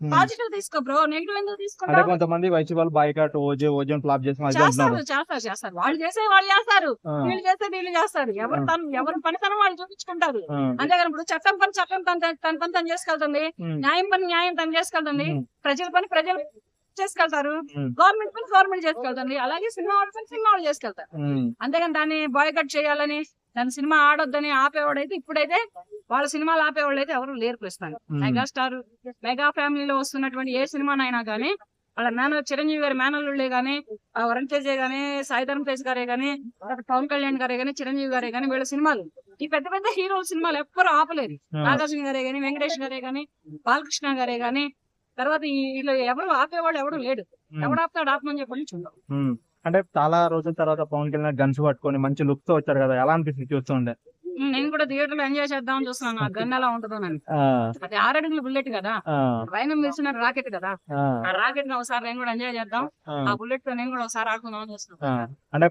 Positive తీసుకో bro negative ఎందుకు అంటే తీసుకుంటావు కొంతమంది వైసీపీ వాళ్ళు బాయ్కాట్ ఓజే ఓజన్ ఫ్లాప్ చేసిన చేస్తారు చేస్తారు చేస్తారు. వాళ్ళు చేసే వాళ్ళు చేస్తారు. వీళ్ళు చేస్తే వీళ్ళు చేస్తారు. ఎవరు. తను ఎవరి పనితనం వాళ్ళు చూపించుకుంటారు. ఆ, అంతేగాని ఇప్పుడు చట్టం పని చట్టం తన తన పని తను చేసుకెళ్తుంది. న్యాయం పని న్యాయం తను చేసుకెళ్తుంది. ప్రజల పని ప్రజలు చేసుకెళ్తారు. గవర్నమెంట్ పని గవర్నమెంట్ చేసుకెళ్తుంది. అలాగే సినిమా వాళ్ళ పని సినిమా వాళ్ళు చేసుకెళ్తారు. అంతేగాని దాన్ని బాయ్కట్ చేయాలని దాని సినిమా ఆడొద్దని ఆపేవాడైతే ఇప్పుడైతే వాళ్ళ సినిమాలు ఆపేవాళ్ళు అయితే ఎవరు లేరు ప్రస్తుతానికి. మెగాస్టార్ మెగా ఫ్యామిలీలో వస్తున్నటువంటి ఏ సినిమానైనా కానీ వాళ్ళ మేన చిరంజీవి గారి మేనల్లుళ్ళే గానీ వరుణ్ తేజే గానీ సాయిధరం తేజ్ గారే గానీ పవన్ కళ్యాణ్ గారే గానీ చిరంజీవి గారే గానీ వీళ్ళ సినిమాలు. ఈ పెద్ద పెద్ద హీరోల సినిమాలు ఎవ్వరు ఆపలేరు. ఆ, నాగార్జున గారే గానీ వెంకటేష్ గారే గానీ బాలకృష్ణ గారే గానీ తర్వాత ఈ వీళ్ళు ఎవరు ఆపేవాళ్ళు ఎవడు లేడు ఉమ్, ఎవడు ఆపుతాడు ఆపమని చెప్పని చూద్దాం. ఉమ్. అంటే చాలా రోజుల తర్వాత పవన్ కళ్యాణ్ గన్స్ పట్టుకొని మంచి లుక్తో వచ్చారు కదా ఎలా అనిపిస్తుంది చూస్తుండే నేను కూడా థియేటర్లో ఎంజాయ్ చేద్దామని చూస్తున్నాను. ఆ గన్ ఎలా ఉంటుందో ఆ, అది ఆరడుగుల బుల్లెట్ కదా. పైన తెలిసిన రాకెట్ కదా. ఆ, రాకెట్ని ఒకసారి నేను కూడా ఎంజాయ్ చేద్దాం. ఆ, బుల్లెట్తో నేను కూడా ఒకసారి ఆడుకుందాం అని చూస్తున్నాను. అంటే